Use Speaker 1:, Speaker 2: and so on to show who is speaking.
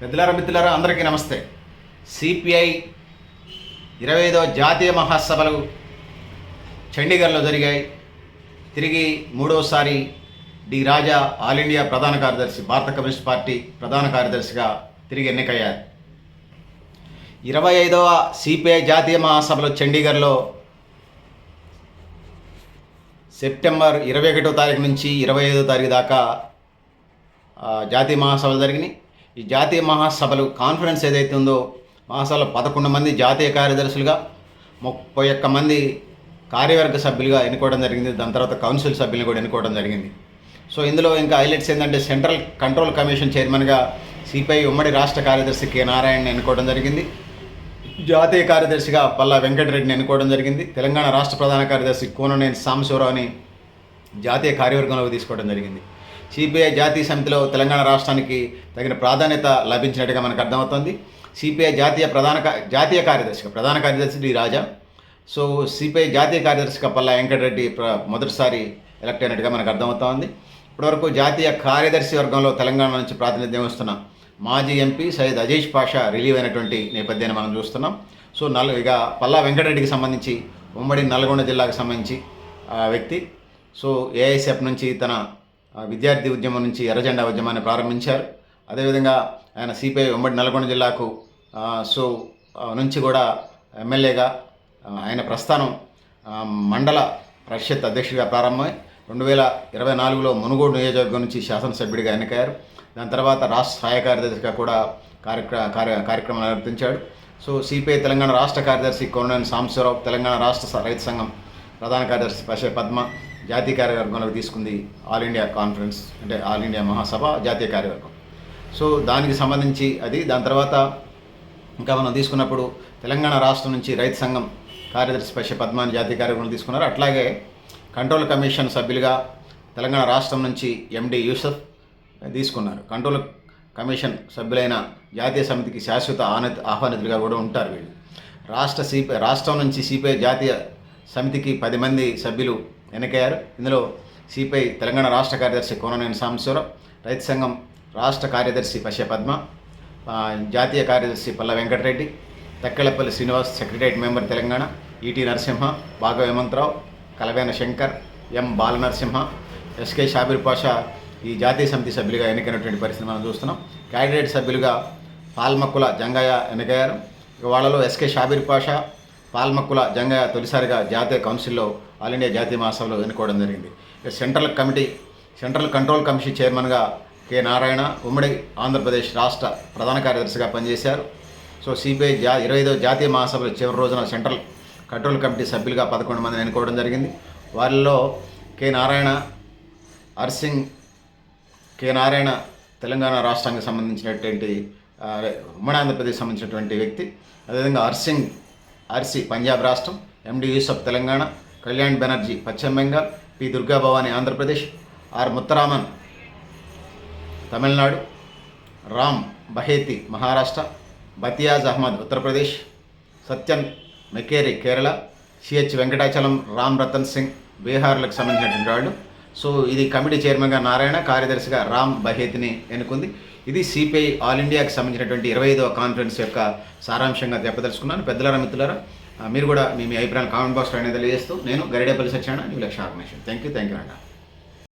Speaker 1: పెద్దలారా మిత్రులారా అందరికీ నమస్తే. సిపిఐ ఇరవై ఐదవ జాతీయ మహాసభలు చండీగఢ్లో జరిగాయి. తిరిగి మూడవసారి డి రాజా ఆల్ ఇండియా ప్రధాన కార్యదర్శి భారత కమ్యూనిస్ట్ పార్టీ ప్రధాన కార్యదర్శిగా తిరిగి ఎన్నికయ్యారు. ఇరవై ఐదవ సిపిఐ జాతీయ మహాసభలు చండీగఢ్లో సెప్టెంబర్ ఇరవై ఒకటో తారీఖు నుంచి ఇరవై ఐదో తారీఖు దాకా జాతీయ మహాసభలు జరిగినాయి. ఈ జాతీయ మహాసభలు కాన్ఫరెన్స్ ఏదైతే ఉందో మహాసభలో పదకొండు మంది జాతీయ కార్యదర్శులుగా ముప్పై ఒక్క మంది కార్యవర్గ సభ్యులుగా ఎన్నుకోవడం జరిగింది. దాని తర్వాత కౌన్సిల్ సభ్యులను కూడా ఎన్నుకోవడం జరిగింది. సో ఇందులో ఇంకా హైలైట్స్ ఏంటంటే సెంట్రల్ కంట్రోల్ కమిషన్ చైర్మన్గా సిపిఐ ఉమ్మడి రాష్ట్ర కార్యదర్శి కె. నారాయణ ఎన్నుకోవడం జరిగింది. జాతీయ కార్యదర్శిగా పల్లా వెంకటరెడ్డిని ఎన్నుకోవడం జరిగింది. తెలంగాణ రాష్ట్ర ప్రధాన కార్యదర్శి కోననేని సాంబశివరావుని జాతీయ కార్యవర్గంలోకి తీసుకోవడం జరిగింది. సిపిఐ జాతీయ సమితిలో తెలంగాణ రాష్ట్రానికి తగిన ప్రాధాన్యత లభించినట్టుగా మనకు అర్థమవుతుంది. సిపిఐ జాతీయ ప్రధాన జాతీయ కార్యదర్శిగా ప్రధాన కార్యదర్శి డి రాజా. సో సిపిఐ జాతీయ కార్యదర్శిగా పల్లా వెంకటరెడ్డి ప్ర మొదటిసారి ఎలక్ట్ అయినట్టుగా మనకు అర్థమవుతోంది. ఇప్పటివరకు జాతీయ కార్యదర్శి వర్గంలో తెలంగాణ నుంచి ప్రాతినిధ్యం వస్తున్న మాజీ ఎంపీ సయ్యద్ అజేష్ పాషా రిలీవ్ అయినటువంటి నేపథ్యాన్ని మనం చూస్తున్నాం. సో నల్ ఇక పల్లా వెంకటరెడ్డికి సంబంధించి ఉమ్మడి నల్గొండ జిల్లాకు సంబంధించి వ్యక్తి. సో ఏఐసిఎఫ్ నుంచి తన విద్యార్థి ఉద్యమం నుంచి ఎర్రజెండా ఉద్యమాన్ని ప్రారంభించారు. అదేవిధంగా ఆయన సిపిఐ ఉమ్మడి నల్గొండ జిల్లాకు సో నుంచి కూడా ఎమ్మెల్యేగా ఆయన ప్రస్థానం మండల పరిషత్ అధ్యక్షుడిగా ప్రారంభమై రెండు వేల ఇరవై నాలుగులో మునుగోడు నియోజకవర్గం నుంచి శాసనసభ్యుడిగా ఎన్నికయ్యారు. దాని తర్వాత రాష్ట్ర సహాయ కార్యదర్శిగా కూడా కార్యక్ర కార్య కార్యక్రమాలు నిర్వర్తించాడు సో సిపిఐ తెలంగాణ రాష్ట్ర కార్యదర్శి కొననేని సాంబశివరావు తెలంగాణ రాష్ట్ర రైతు సంఘం ప్రధాన కార్యదర్శి పశే పద్మ జాతీయ కార్యవర్గంలోకి తీసుకుంది ఆల్ ఇండియా కాన్ఫరెన్స్ అంటే ఆల్ ఇండియా మహాసభ జాతీయ కార్యవర్గం. సో దానికి సంబంధించి అది దాని తర్వాత ఇంకా మనం తీసుకున్నప్పుడు తెలంగాణ రాష్ట్రం నుంచి రైతు సంఘం కార్యదర్శి పశ పద్మాని జాతీయ కార్యక్రమం తీసుకున్నారు. అట్లాగే కంట్రోల్ కమిషన్ సభ్యులుగా తెలంగాణ రాష్ట్రం నుంచి ఎండి యూసఫ్ తీసుకున్నారు. కంట్రోల్ కమిషన్ సభ్యులైన జాతీయ సమితికి శాశ్వత ఆనతి ఆహ్వానితులుగా కూడా ఉంటారు వీళ్ళు. రాష్ట్ర సిపిఐ రాష్ట్రం నుంచి సిపిఐ జాతీయ సమితికి పది మంది సభ్యులు ఎన్నికయ్యారు. ఇందులో సిపిఐ తెలంగాణ రాష్ట్ర కార్యదర్శి కోననేని సాంబశివరావు రైతు సంఘం రాష్ట్ర కార్యదర్శి పశ పద్మ జాతీయ కార్యదర్శి Palla Venkatreddy Takkellapalli Srinivas secretariat member Telangana ET Narasimha Bhagava Hemantharao Kalavena Shankar M Balanarasimha SK Shabbir Pasha ఈ జాతీయ సమితి సభ్యులుగా ఎన్నికైనటువంటి పరిస్థితి మనం చూస్తున్నాం. క్యాండిడేట్ సభ్యులుగా పాల్మక్కుల జంగయ్య ఎన్నికయ్యారు. వాళ్ళలో ఎస్కే షాబీర్ పాషా పాల్మక్కుల జంగయ్య తొలిసారిగా జాతీయ కౌన్సిల్లో ఆల్ ఇండియా జాతీయ మహాసభలో ఎన్నుకోవడం జరిగింది. Central committee central control commission చైర్మన్గా కె. నారాయణ ఉమ్మడి ఆంధ్రప్రదేశ్ రాష్ట్ర ప్రధాన కార్యదర్శిగా పనిచేశారు. సో సిపిఐ జా ఇరవై ఐదో జాతీయ మహాసభలో చివరి రోజున సెంట్రల్ కంట్రోల్ కమిటీ సభ్యులుగా పదకొండు మందిని ఎన్నుకోవడం జరిగింది. వారిలో కె. నారాయణ అర్సింగ్ కె. నారాయణ తెలంగాణ రాష్ట్రానికి సంబంధించినటువంటి ఉమ్మడి ఆంధ్రప్రదేశ్ సంబంధించినటువంటి వ్యక్తి. అదేవిధంగా అర్సింగ్ అర్సి పంజాబ్ రాష్ట్రం ఎండి యూసఫ్ తెలంగాణ కళ్యాణ్ బెనర్జీ పశ్చిమ Bengal P Durga Bhavani Andhra Pradesh R Mutharaman Tamil Nadu Ram Bahety Maharashtra Batiyaz Ahmed Uttar Pradesh Sathyan Mokeri Kerala CH Venkatachalam Ram Ratan Singh బీహార్లకు సంబంధించినటువంటి వాళ్ళు. సో ఇది కమిటీ చైర్మన్గా నారాయణ కార్యదర్శిగా రామ్ బహేతిని ఎన్నుకుంది. ఇది సిపిఐ ఆల్ ఇండియాకి సంబంధించినటువంటి ఇరవై ఐదవ కాన్ఫరెన్స్ యొక్క సారాంశంగా చెప్పదలుచుకున్నాను పెద్దలారా మిత్రులారా మీరు కూడా మీ మీ అభిప్రాయాలు కామెంట్ బాక్స్లో అనేది తెలియజేస్తూ నేను Garidepalli సత్యాన new Lakshya organisation. Thank you thank you అండి